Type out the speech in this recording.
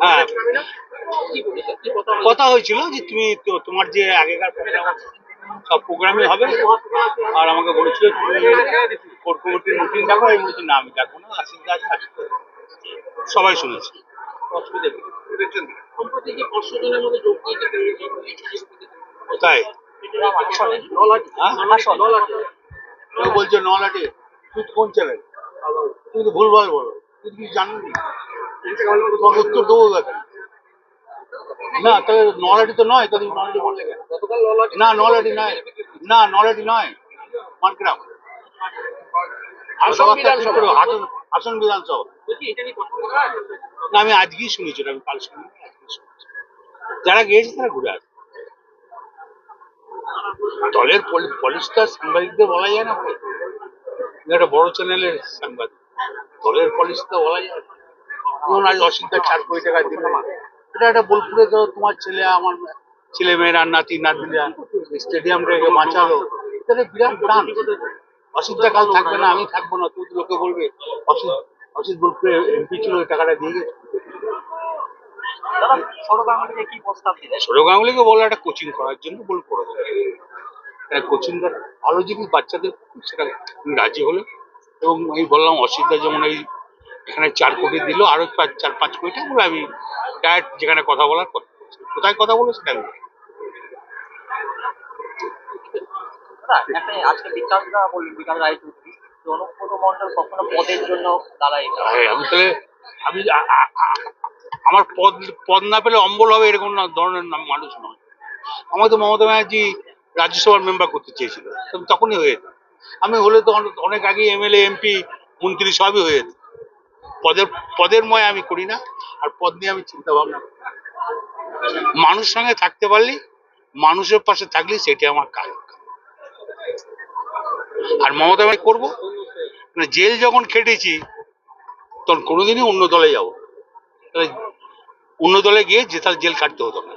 হ্যাঁ। কথা হয়েছিল যে তুমি তোমার যে আগেকার সব প্রোগ্রামই হবে। আর আমাকে বলেছিল আমি বলেছি না আমি সবাই শুনেছে অসুবিধা নেই। সম্প্রতি যে বর্ষজনের মধ্যে যোগ দিয়েছে কোথায় হ্যাঁ? বলছে, নলাটে, তুই কোন চ্যানেল তুমি তো ভুলভাল বলো। তুই কিছু জানি তোমাকে উত্তর দেবো না তাহলে নলাটি তো নয় তাহলে নলাটি বললে কেন না নলাটি নয়। না নলাটি নয় মানগ্রাম আসন বিধানসভা। আসন বিধানসভা? না আমি আজকেই শুনেছি আমি কাল শুনেছি যারা গিয়েছে তারা ঘুরে আসবে। দলের পলিসটা সাংবাদিকদের বলা যায় না একটা বড় চ্যানেলের সাংবাদিক। দলের পলিসটা বলা যায় না। আজ অসিদ্ধা চার কোটি টাকা দিল এটা একটা বোলপুরে তো তোমার ছেলে আমার ছেলে মেয়েরা নাতি নাতনিরা স্টেডিয়ামটাকে বাঁচালো। এটা বিরাট টান কাল থাকবে না আমি থাকব না তুই লোকে বলবে। অসিত অসিত বোলপুরে এমপি ছিল ওই টাকাটা দিয়ে গেছে। সৌরভ গাঙ্গুলিকে বলল একটা কোচিং করার জন্য বল করে দেবে। কোচিং ভালো জিনিস বাচ্চাদের সেটা রাজি হলো। এবং আমি বললাম অসিদ্ধা যেমন এই এখানে চার কোটি দিল আরও পাঁচ চার পাঁচ কোটি টাকা আমি ডাইরেক্ট যেখানে কথা বলার কথা। কোথায় কথা বলো সেটা আমি আমি তাহলে আমি আমার পদ পদ না পেলে অম্বল হবে এরকম ধরনের মানুষ নয়। আমাকে তো মমতা ব্যানার্জি রাজ্যসভার মেম্বার করতে চেয়েছিল তখনই হয়ে যেত। আমি হলে তো অনেক- অনেক আগে এমএলএ এমপি মন্ত্রী সবই হয়ে যেত। পদের পদের ময় আমি করি না, আর পদ নিয়ে আমি চিন্তা ভাবনা করি মানুষ সঙ্গে থাকতে পারলি, মানুষের পাশে থাকলি সেটাই আমার কাজ। আর মমতা ব্যানার্জি করব মানে জেল যখন খেটেছি, তখন কোনোদিনই অন্য দলে যাব তাহলে অন্য দলে গিয়ে যে তার জেল কাটতে হতো না।